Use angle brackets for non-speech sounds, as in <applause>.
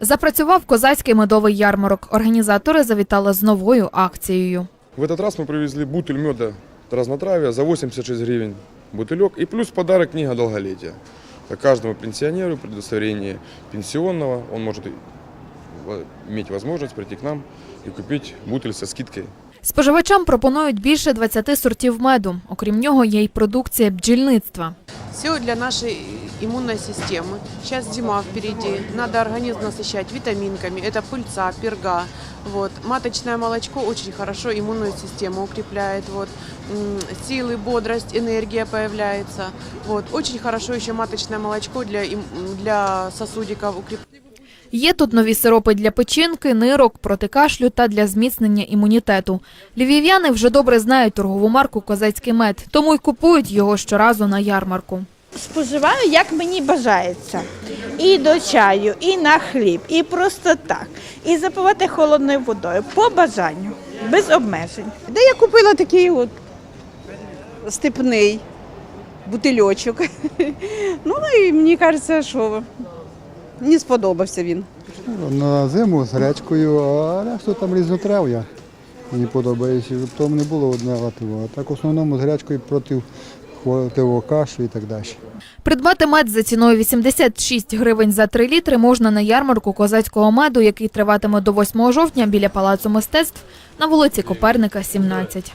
Запрацював козацький медовий ярмарок. Організатори завітали з новою акцією. В этот раз мы привезли бутыль меда разнотравия за 86 гривен бутылек и плюс подарок книга долголетия. Так каждому пенсионеру при удостоверении пенсионного он может и- во- иметь возможность прийти к нам и купить бутыль со скидкой. Споживачам пропонують більше 20 сортів меду. Окрім нього, є й продукція бджільництва. Все для нашей иммунной системы. Сейчас зима впереди, надо организм насыщать витаминками. Это пыльца, перга. Вот. Маточное молочко очень хорошо иммунную систему укрепляет. Вот. М, Силы, бодрость, энергия появляется. Вот. Очень хорошо еще маточное молочко для, им- для сосудиков укрепляет. Є тут нові сиропи для печінки, нирок, проти кашлю та для зміцнення імунітету. Львів'яни вже добре знають торгову марку «Козацький мед», тому й купують його щоразу на ярмарку. Споживаю, як мені бажається. І до чаю, і на хліб, і просто так. І запивати холодною водою по бажанню, без обмежень. Де я купила такий от степний бутильочок. <laughs> Ну і мені кажеться, що мені сподобався він. На зиму з гречкою, а решту там різнотрав'я. Мені подобається. щоб Тому не було одне лативо. А так в основному з гречкою проти хвативого кашу і так далі. Придбати мед за ціною 86 гривень за 3 літри можна на ярмарку козацького меду, який триватиме до 8 жовтня біля Палацу мистецтв на вулиці Коперника, 17.